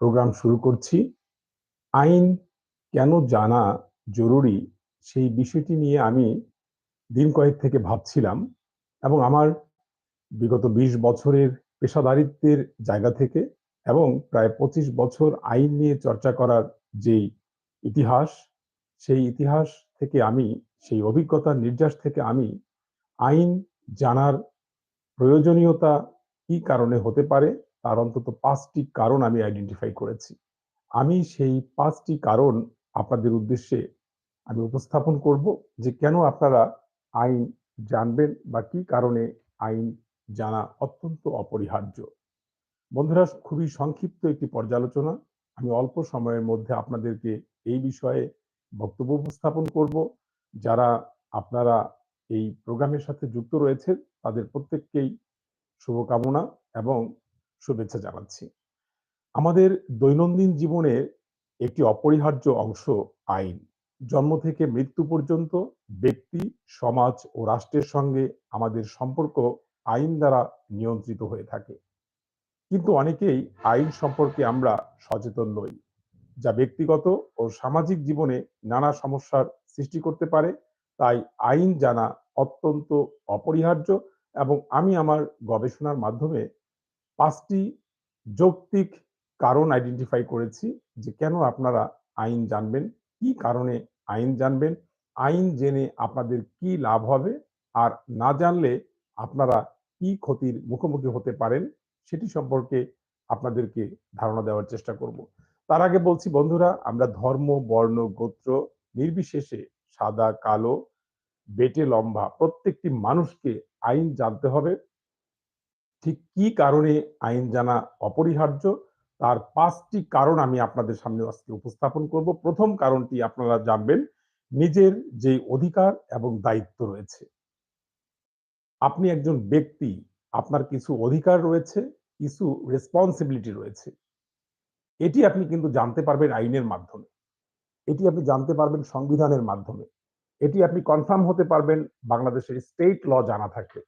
Programme শুরু করছি। আইন কেন জানা জরুরি সেই বিষয়টি নিয়ে আমি দিন কয়েক থেকে ভাবছিলাম এবং আমার বিগত ২০ বছরের পেশাদারিত্বের জায়গা থেকে এবং প্রায় ২৫ বছর আইন নিয়ে চর্চা করার যেই ইতিহাস, সেই ইতিহাস থেকে আমি সেই অভিজ্ঞতার নির্যাস থেকে আমি আইন জানার প্রয়োজনীয়তা কি কারণে হতে পারে তার অন্তত পাঁচটি কারণ আমি আইডেন্টিফাই করেছি। আমি সেই পাঁচটি কারণ আপনাদের উদ্দেশ্যে আমি উপস্থাপন করব যে কেন আপনারা আইন জানবেন বা কি কারণে আইন জানা অত্যন্ত অপরিহার্য। বন্ধুরা, খুবই সংক্ষিপ্ত একটি পর্যালোচনা। আমি অল্প সময়ের মধ্যে আপনাদেরকে এই বিষয়ে বক্তব্য উপস্থাপন করব। যারা আপনারা এই প্রোগ্রামের সাথে যুক্ত রয়েছেন, তাদের প্রত্যেককেই শুভকামনা এবং শুভেচ্ছা জানাচ্ছি। আমাদের দৈনন্দিন জীবনের একটি অপরিহার্য অংশ আইন। জন্ম থেকে মৃত্যু পর্যন্ত ব্যক্তি, সমাজ ও রাষ্ট্রের সঙ্গে আমাদের সম্পর্ক আইন দ্বারা নিয়ন্ত্রিত হয়ে থাকে। কিন্তু অনেকেই আইন সম্পর্কে আমরা সচেতন নই। যা ব্যক্তিগত ও সামাজিক জীবনে নানা সমস্যার সৃষ্টি করতে পারে। তাই আইন জানা অত্যন্ত অপরিহার্য এবং আমি আমার গবেষণার মাধ্যমে ৫ টি যৌক্তিক কারণ আইডেন্টিফাই করেছি যে কেন আপনারা আইন জানবেন, কি কারণে আইন জানবেন, আইন জেনে আপনাদের কি লাভ হবে আর না জানলে আপনারা কি ক্ষতির মুখোমুখি হতে পারেন সেটি সম্পর্কে আপনাদেরকে ধারণা দেওয়ার চেষ্টা করব। তার আগে বলছি বন্ধুরা আমরা ধর্ম, বর্ণ, গোত্র নির্বিশেষে সাদা, কালো, বেঁটে লম্বা প্রত্যেকটি মানুষকে আইন জানতে হবে। ঠিক কি কারণে আইন জানা অপরিহার্য তার ৫ টি কারণ আমি আপনাদের সামনে আজকে উপস্থাপন করব। ১ম কারণটি আপনারা জানবেন নিজের যে অধিকার এবং দায়িত্ব রয়েছে। আপনি একজন ব্যক্তি, আপনার কিছু অধিকার রয়েছে, কিছু রেসপন্সিবিলিটি রয়েছে। এটি আপনি কিন্তু জানতে পারবেন আইনের মাধ্যমে। এটি আপনি জানতে পারবেন সংবিধানের মাধ্যমে। এটি আপনি কনফার্ম হতে পারবেন বাংলাদেশের স্টেট ল জানা থাকলে।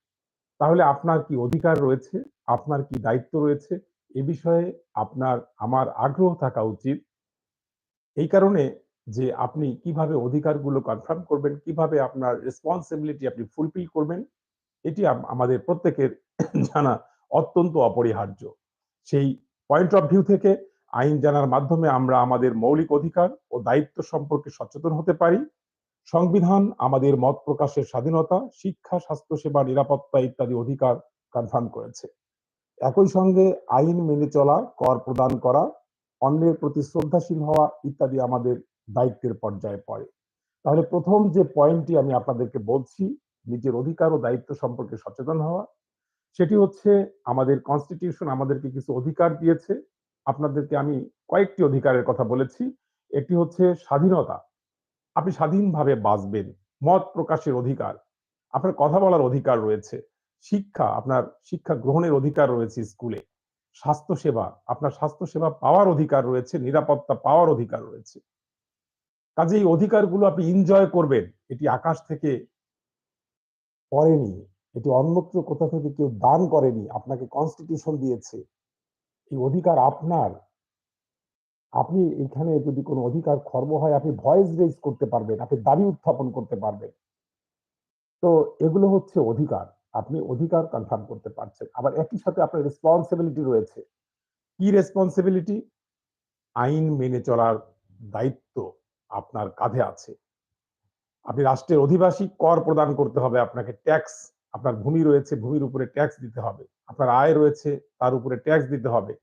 তাহলে আপনার কি অধিকার রয়েছে, আপনার কি দায়িত্ব রয়েছে এ বিষয়ে আপনার আমার আগ্রহ থাকা উচিত। এই কারণে যে আপনি কীভাবে অধিকারগুলো কনফার্ম করবেন, কীভাবে আপনার রেসপন্সিবিলিটি আপনি ফুলফিল করবেন এটি আমাদের প্রত্যেকের জানা অত্যন্ত অপরিহার্য। সেই পয়েন্ট অফ ভিউ থেকে আইন জানার মাধ্যমে আমরা আমাদের মৌলিক অধিকার ও দায়িত্ব সম্পর্কে সচেতন হতে পারি। সংবিধান আমাদের মত প্রকাশের স্বাধীনতা, শিক্ষা, স্বাস্থ্যসেবা, নিরাপত্তা ইত্যাদি অধিকার কনফার্ম করেছে। একই সঙ্গে আইন মেনে চলা, কর প্রদান করা, অন্যের প্রতি শ্রদ্ধাশীল হওয়া ইত্যাদি আমাদের দায়িত্বের পর্যায়ে পড়ে। তাহলে প্রথম যে পয়েন্টটি আমি আপনাদেরকে বলছি নিজের অধিকার ও দায়িত্ব সম্পর্কে সচেতন হওয়া। সেটি হচ্ছে আমাদের কনস্টিটিউশন আমাদেরকে কিছু অধিকার দিয়েছে। আপনাদেরকে আমি কয়েকটি অধিকারের কথা বলেছি। একটি হচ্ছে স্বাধীনতা। আপনি স্বাধীনভাবে বাঁচবেন। মত প্রকাশের অধিকার। আপনার কথা বলার অধিকার রয়েছে। শিক্ষা, আপনার শিক্ষা গ্রহণের অধিকার রয়েছে স্কুলে। স্বাস্থ্যসেবা, আপনার স্বাস্থ্যসেবা পাওয়ার অধিকার রয়েছে, নিরাপত্তা পাওয়ার অধিকার রয়েছে। কাজে এই অধিকারগুলো আপনি এনজয় করবেন। এটি আকাশ থেকে পড়েনি। এটি অন্যত্র কোথা থেকে কেউ দান করেনি। আপনাকে কনস্টিটিউশন দিয়েছে। এই অধিকার আপনার। আপনি এখানে যদি কোনো অধিকার খর্ব হয় আপনি ভয়েস রেইজ করতে পারবেন, আপনি দাবি উত্থাপন করতে পারবেন। তো এগুলো হচ্ছে অধিকার। আপনি অধিকার কনফার্ম করতে পারছেন। আবার একই সাথে আপনার রেসপন্সিবিলিটি রয়েছে। কি রেসপন্সিবিলিটি আইন মেনে চলার দায়িত্ব আপনার কাঁধে আছে। আপনি রাষ্ট্রের অধিবাসী, কর প্রদান করতে হবে আপনাকে, ট্যাক্স আপনার ভূমি রয়েছে, ভূমির উপরে ট্যাক্স দিতে হবে। আপনার আয় রয়েছে, তার উপরে ট্যাক্স দিতে হবে।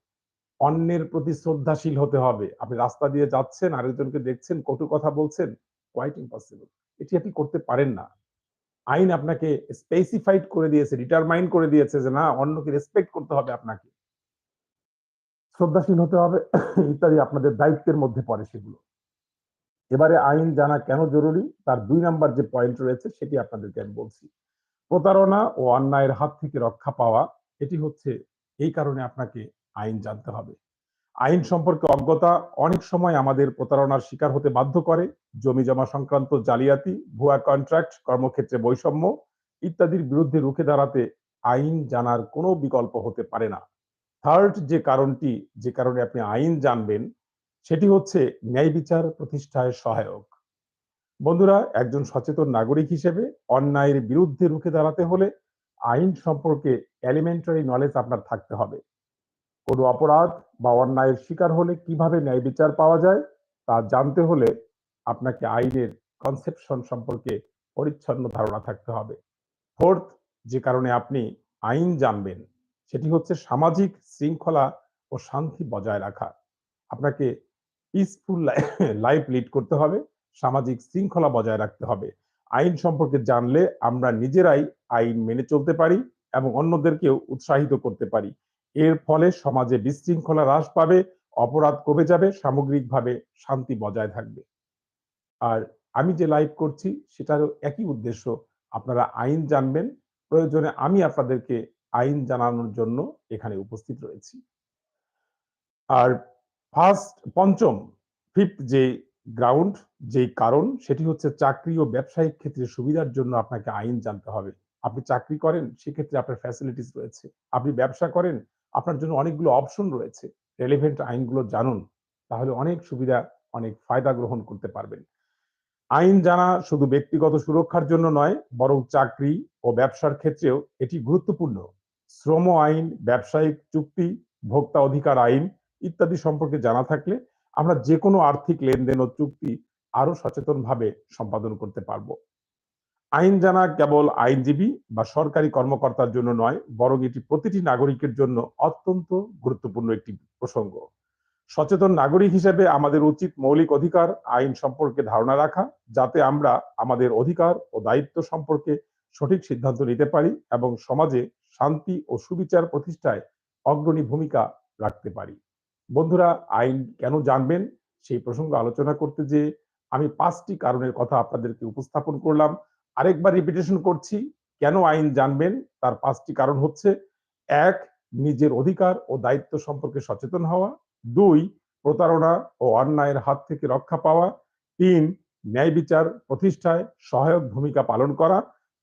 অন্যের প্রতি শ্রদ্ধাশীল হতে হবে। আপনি রাস্তা দিয়ে যাচ্ছেন, আরেকজনকে দেখছেন, কটু কথা বলছেন, কোয়াইট ইম্পসিবল। এটি আপনি করতে পারেন না। আইন আপনাকে স্পেসিফাইড করে দিয়েছে, ডিটারমাইন করে দিয়েছে যে না অন্যকে রেসপেক্ট করতে হবে আপনাকে। শ্রদ্ধাশীল হতে হবে ইত্যাদি আপনাদের দায়িত্বের মধ্যে পড়ে সেগুলো। এবারে আইন জানা কেন জরুরি তার দুই নাম্বার যে পয়েন্ট রয়েছে সেটি আপনাদেরকে আমি বলছি। প্রতারণা ও অন্যায়ের হাত থেকে রক্ষা পাওয়া এটি হচ্ছে এই কারণে আপনাকে আইন জানতে হবে। আইন সম্পর্কে অজ্ঞতা অনেক সময় আমাদের প্রতারণার শিকার হতে বাধ্য করে। জমি জমা সংক্রান্ত জালিয়াতি, ভুয়া কন্ট্রাক্ট, কর্মক্ষেত্রে বৈষম্য ইত্যাদির বিরুদ্ধে রুখে দাঁড়াতে আইন জানার কোনো বিকল্প হতে পারে না। থার্ড যে কারণটি যে কারণে আপনি আইন জানবেন সেটি হচ্ছে ন্যায় বিচার প্রতিষ্ঠায় সহায়ক বন্ধুরা একজন সচেতন নাগরিক হিসেবে অন্যায়ের বিরুদ্ধে রুখে দাঁড়াতে হলে আইন সম্পর্কে এলিমেন্টারি নলেজ আপনার থাকতে হবে কোনো অপরাধ বা অন্যায়ের শিকার হলে কীভাবে ন্যায় বিচার পাওয়া যায় তা জানতে হলে আপনাকে আইনের কনসেপশন সম্পর্কে পরিচ্ছন্ন ধারণা থাকতে হবে। ফোর্থ যে কারণে আপনি আইন জানবেন, সেটি হচ্ছে সামাজিক শৃঙ্খলা ও শান্তি বজায় রাখা। আপনাকে পিসফুল লাইফ লিড করতে হবে, সামাজিক শৃঙ্খলা বজায় রাখতে হবে। আইন সম্পর্কে জানলে আমরা নিজেরাই আইন মেনে চলতে পারি এবং অন্যদেরকেও উৎসাহিত করতে পারি। এর ফলে সমাজে বিশৃঙ্খলা হ্রাস পাবে, অপরাধ কমে যাবে, সামগ্রিকভাবে শান্তি বজায় থাকবে। আর আমি যে লাইভ করছি, সেটারও একই উদ্দেশ্য, আপনারা আইন জানবেন, প্রয়োজনে আমি আপনাদেরকে আইন জানানোর জন্য এখানে উপস্থিত রয়েছি। আর ফার্স্ট পঞ্চম ফিফথ যে গ্রাউন্ড যেই কারণ, সেটি হচ্ছে চাকরি ও ব্যবসায়িক ক্ষেত্রে সুবিধার জন্য আপনাকে আইন জানতে হবে। আপনি চাকরি করেন, সেক্ষেত্রে আপনার ফ্যাসিলিটিস রয়েছে। আপনি ব্যবসা করেন আপনার জন্য অনেকগুলো অপশন রয়েছে। রেলিভেন্ট আইনগুলো জানুন, তাহলে অনেক সুবিধা, অনেক ফায়দা গ্রহণ করতে পারবেন। আইন জানা শুধু ব্যক্তিগত সুরক্ষার জন্য নয়, বরং চাকরি ও ব্যবসার ক্ষেত্রেও এটি গুরুত্বপূর্ণ। শ্রম আইন, ব্যবসায়িক চুক্তি, ভোক্তা অধিকার আইন ইত্যাদি সম্পর্কে জানা থাকলে আমরা যে কোনো আর্থিক লেনদেন ও চুক্তি আরও সচেতনভাবে সম্পাদন করতে পারব। আইন জানা কেবল আইনজীবী বা সরকারি কর্মকর্তার জন্য নয়, বরং এটি প্রতিটি নাগরিকের জন্য অত্যন্ত গুরুত্বপূর্ণ একটি প্রসঙ্গ। সচেতন নাগরিক হিসেবে আমাদের উচিত মৌলিক অধিকার, আইন সম্পর্কে ধারণা রাখা, যাতে আমরা আমাদের অধিকার ও দায়িত্ব সম্পর্কে সঠিক সিদ্ধান্ত নিতে পারি এবং সমাজে শান্তি ও সুবিচার প্রতিষ্ঠায় অগ্রণী ভূমিকা রাখতে পারি। বন্ধুরা, আইন কেন জানবেন? সেই প্রসঙ্গ আলোচনা করতে যে আমি পাঁচটি কারণের কথা আপনাদেরকে উপস্থাপন করলাম। আরেকবার রিপিটেশন করছি, কেন আইন জানবেন? তার পাঁচটি কারণ হচ্ছে, এক, নিজের অধিকার ও দায়িত্ব সম্পর্কে সচেতন হওয়া, দুই, প্রতারণা ও অন্যায়ের হাত থেকে রক্ষা পাওয়া, তিন, ন্যায় বিচার প্রতিষ্ঠায় সহায়ক ভূমিকা পালন করা,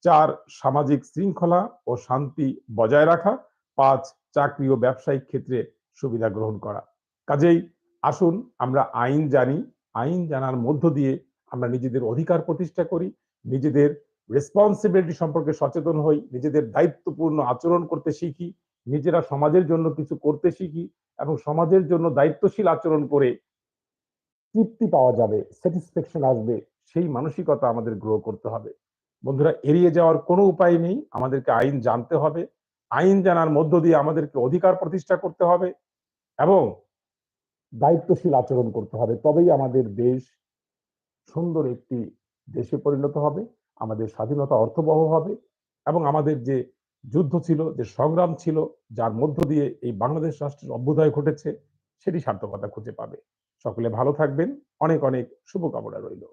চার, সামাজিক শৃঙ্খলা ও শান্তি বজায় রাখা, পাঁচ, চাকরি ও ব্যবসায়িক ক্ষেত্রে সুবিধা গ্রহণ করা। কাজেই আসুন আমরা আইন জানি, আইন জানার মধ্য দিয়ে আমরা নিজেদের অধিকার প্রতিষ্ঠা করি, নিজেদের রেসপন্সিবিলিটি সম্পর্কে সচেতন হই, নিজেদের দায়িত্বপূর্ণ আচরণ করতে শিখি, নিজেরা সমাজের জন্য কিছু করতে শিখি এবং সমাজের জন্য দায়িত্বশীল আচরণ করে তৃপ্তি পাওয়া যাবে স্যাটিসফ্যাকশন আসবে, সেই মানসিকতা আমাদের গ্রো করতে হবে। বন্ধুরা, এড়িয়ে যাওয়ার কোনো উপায় নেই, আমাদেরকে আইন জানতে হবে। আইন জানার মধ্য দিয়ে আমাদেরকে অধিকার প্রতিষ্ঠা করতে হবে এবং দায়িত্বশীল আচরণ করতে হবে। তবেই আমাদের দেশ সুন্দর একটি দেশে পরিণত হবে। আমাদের স্বাধীনতা অর্থবহ হবে এবং আমাদের যে যুদ্ধ ছিল, যে সংগ্রাম ছিল, যার মধ্য দিয়ে এই বাংলাদেশ রাষ্ট্রের অভ্যুদয় ঘটেছে, সেটি সার্থকতা খুঁজে পাবে। সকলে ভালো থাকবেন। অনেক অনেক শুভকামনা রইল।